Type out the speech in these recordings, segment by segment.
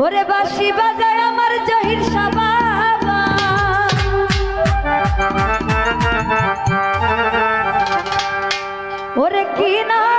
ওরে বাসি বাজায় আমার জহির সাবা ওরে কি না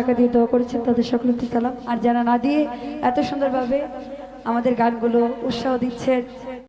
টাকা দিয়ে দোয়া করেছেন তাদের সকলকে সালাম আর যারা না দিয়ে এত সুন্দরভাবে আমাদের গানগুলো উৎসাহ দিচ্ছেন